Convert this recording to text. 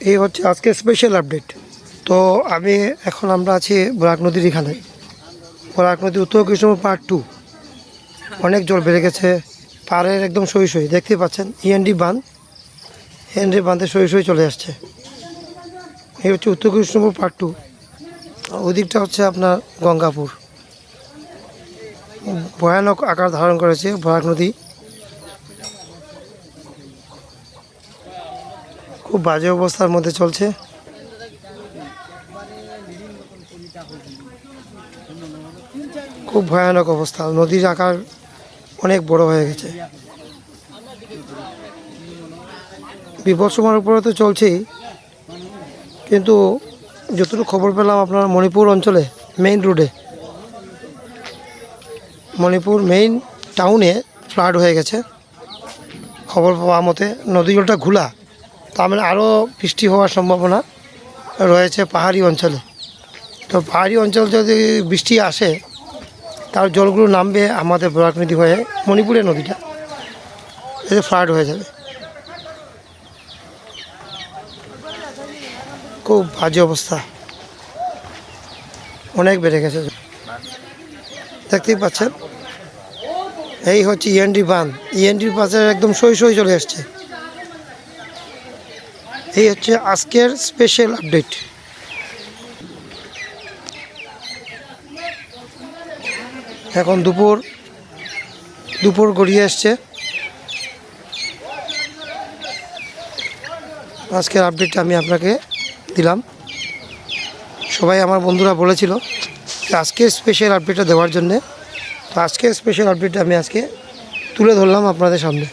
এই হচ্ছে আজকে স্পেশাল আপডেট তো আমি এখন আমরা আছি বরাক নদীর এখানে। বরাক নদী উত্তর কৃষ্ণপুর পার্ট টু অনেক জল বেড়ে গেছে। পাড়ের একদম সই সই দেখতেই পাচ্ছেন ইএনডি বাঁধ। ইএনডি বাঁধে সই সই চলে আসছে। এই হচ্ছে উত্তর কৃষ্ণপুর পার্ট টু ওদিকটা হচ্ছে আপনার গঙ্গাপুর। ভয়ানক আকার ধারণ করেছে বরাক নদী। খুব বাজে অবস্থার মধ্যে চলছে। খুব ভয়ানক অবস্থা। নদীর আকার অনেক বড় হয়ে গেছে। বিপদসীমার উপরে তো চলছেই। কিন্তু যতটুকু খবর পেলাম আপনার মণিপুর অঞ্চলে মেইন রোডে মণিপুর মেইন টাউনে ফ্লাড হয়ে গেছে। খবর পাওয়া মতে নদী জলটা ঘোলা। তার মানে আরও বৃষ্টি হওয়ার সম্ভাবনা রয়েছে পাহাড়ি অঞ্চলে। তো পাহাড়ি অঞ্চল যদি বৃষ্টি আসে, তার জলগুলো নামবে আমাদের বরাক নদী হয়ে মণিপুরের নদীটা। এতে ফ্লাড হয়ে যাবে। খুব বাজে অবস্থা। অনেক বেড়ে গেছে। দেখতেই পাচ্ছেন? এই হচ্ছে ইএনডি বাঁধ। ইএনডির পাশে একদম সই সই চলে আসছে এই হচ্ছে আজকের স্পেশাল আপডেট এখন দুপুর দুপুর গড়িয়ে এসছে আজকের আপডেটটা আমি আপনাকে দিলাম। সবাই আমার বন্ধুরা বলেছিল যে আজকের স্পেশাল আপডেটটা দেওয়ার জন্যে। তো আজকের স্পেশাল আপডেটটা আমি আজকে তুলে ধরলাম আপনাদের সামনে।